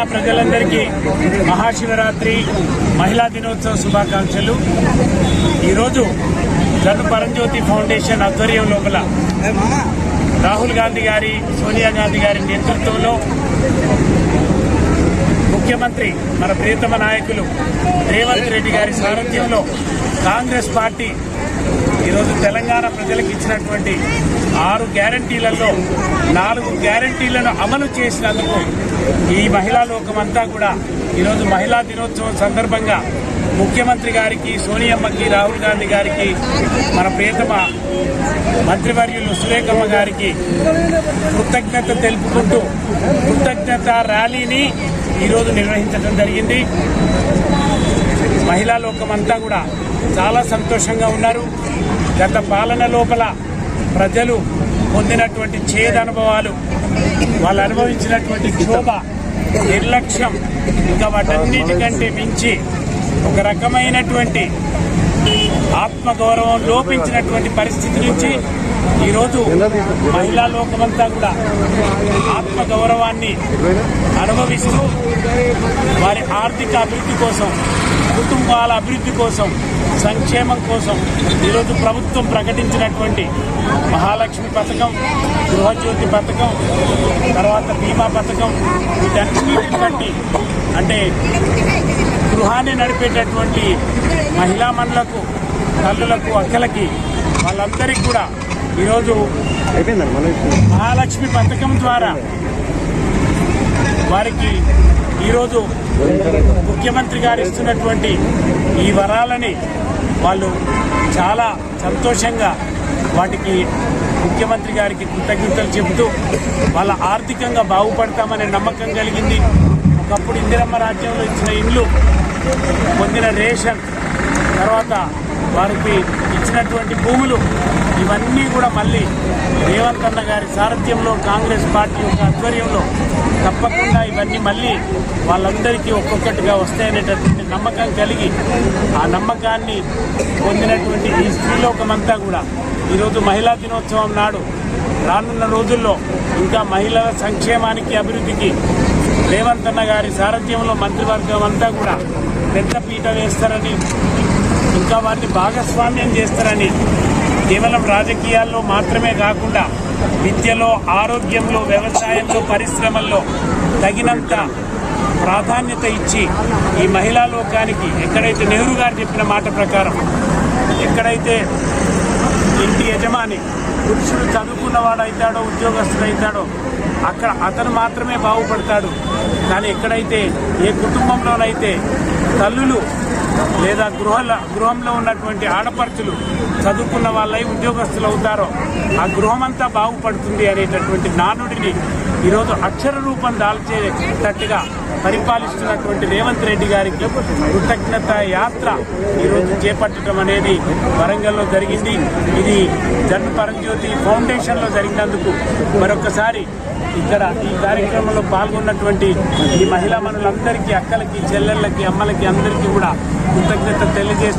తెలంగాణ ప్రజలందరికీ మహాశివరాత్రి మహిళా దినోత్సవ శుభాకాంక్షలు. ఈరోజు జన్ను పరంజ్యోతి ఫౌండేషన్ ఆధ్వర్యం లోపల రాహుల్ గాంధీ గారి సోనియా గాంధీ గారి నేతృత్వంలో ముఖ్యమంత్రి మన ప్రియతమ నాయకులు రేవంత్ రెడ్డి గారి సారథ్యంలో కాంగ్రెస్ పార్టీ ఈరోజు తెలంగాణ ప్రజలకు ఇచ్చినటువంటి ఆరు గ్యారంటీలలో నాలుగు గ్యారంటీలను అమలు చేసినందుకు ఈ మహిళా లోకమంతా కూడా ఈరోజు మహిళా దినోత్సవం సందర్భంగా ముఖ్యమంత్రి గారికి సోనియమ్మకి రాహుల్ గాంధీ గారికి మన ప్రియతమ మంత్రివర్యులు సురేఖమ్మ గారికి కృతజ్ఞత తెలుపుకుంటూ కృతజ్ఞత ర్యాలీని ఈరోజు నిర్వహించడం జరిగింది. మహిళా లోకమంతా కూడా చాలా సంతోషంగా ఉన్నారు. గత పాలన లోపల ప్రజలు పొందినటువంటి చేదు అనుభవాలు వాళ్ళు అనుభవించినటువంటి క్షోభ నిర్లక్ష్యం ఇంకా వాటన్నిటికంటే మించి ఒక రకమైనటువంటి ఆత్మగౌరవం లోపించినటువంటి పరిస్థితి నుంచి ఈరోజు మహిళా లోకమంతా కూడా ఆత్మగౌరవాన్ని అనుభవిస్తూ వారి ఆర్థిక అభివృద్ధి కోసం కుటుంబాల అభివృద్ధి కోసం సంక్షేమం కోసం ఈరోజు ప్రభుత్వం ప్రకటించినటువంటి మహాలక్ష్మి పథకం గృహజ్యోతి పథకం తర్వాత బీమా పథకం వీటన్నిటి అంటే గృహాన్ని నడిపేటటువంటి మహిళా మనులకు తల్లులకు అక్కలకి వాళ్ళందరికీ కూడా ఈరోజు మహాలక్ష్మి పథకం ద్వారా వారికి ఈరోజు ముఖ్యమంత్రి గారు ఇస్తున్నటువంటి ఈ వరాలని వాళ్ళు చాలా సంతోషంగా వాటికి ముఖ్యమంత్రి గారికి కృతజ్ఞతలు చెబుతూ వాళ్ళ ఆర్థికంగా బాగుపడతామనే నమ్మకం కలిగింది. ఒకప్పుడు ఇందిరమ్మ రాజ్యంలో ఇచ్చిన ఇండ్లు పొందిన రేషన్ తర్వాత వారికి ఇచ్చినటువంటి భూములు ఇవన్నీ కూడా మళ్ళీ రేవంత్ అన్న గారి సారథ్యంలో కాంగ్రెస్ పార్టీ యొక్క ఆధ్వర్యంలో తప్పకుండా ఇవన్నీ మళ్ళీ వాళ్ళందరికీ ఒక్కొక్కటిగా వస్తాయనేటటువంటి నమ్మకం కలిగి ఆ నమ్మకాన్ని పొందినటువంటి ఈ స్త్రీలోకమంతా కూడా ఈరోజు మహిళా దినోత్సవం నాడు రానున్న రోజుల్లో ఇంకా మహిళల సంక్షేమానికి అభివృద్ధికి రేవంత్ అన్న గారి సారథ్యంలో మంత్రివర్గం అంతా కూడా పెద్ద పీట వేస్తారని ఇంకా వారిని భాగస్వామ్యం చేస్తారని కేవలం రాజకీయాల్లో మాత్రమే కాకుండా విద్యలో ఆరోగ్యంలో వ్యవసాయంలో పరిశ్రమల్లో తగినంత ప్రాధాన్యత ఇచ్చి ఈ మహిళా లోకానికి ఎక్కడైతే నెహ్రూ గారు చెప్పిన మాట ప్రకారం ఎక్కడైతే ఇంటి యజమాని పురుషుడు చదువుకున్నవాడు అవుతాడో ఉద్యోగస్తుడు అవుతాడో అక్కడ అతను మాత్రమే బాగుపడతాడు. కానీ ఎక్కడైతే ఏ కుటుంబంలోనైతే తల్లులు లేదా గృహల గృహంలో ఉన్నటువంటి ఆడపడుచులు చదువుకున్న వాళ్ళై ఉద్యోగస్తులు అవుతారో ఆ గృహమంతా బాగుపడుతుంది అనేటటువంటి నానుడిని ఈరోజు అక్షర రూపం దాల్చేటట్టుగా పరిపాలిస్తున్నటువంటి రేవంత్ రెడ్డి గారికి కృతజ్ఞత యాత్ర ఈరోజు చేపట్టడం అనేది వరంగల్లో జరిగింది. ఇది జన్ పరంజ్యోతి ఫౌండేషన్లో జరిగినందుకు మరొకసారి ఇక్కడ ఈ కార్యక్రమంలో పాల్గొన్నటువంటి ఈ మహిళా మనులందరికీ అక్కలకి చెల్లెళ్ళకి అమ్మలకి అందరికీ కూడా కృతజ్ఞత తెలియజేస్తూ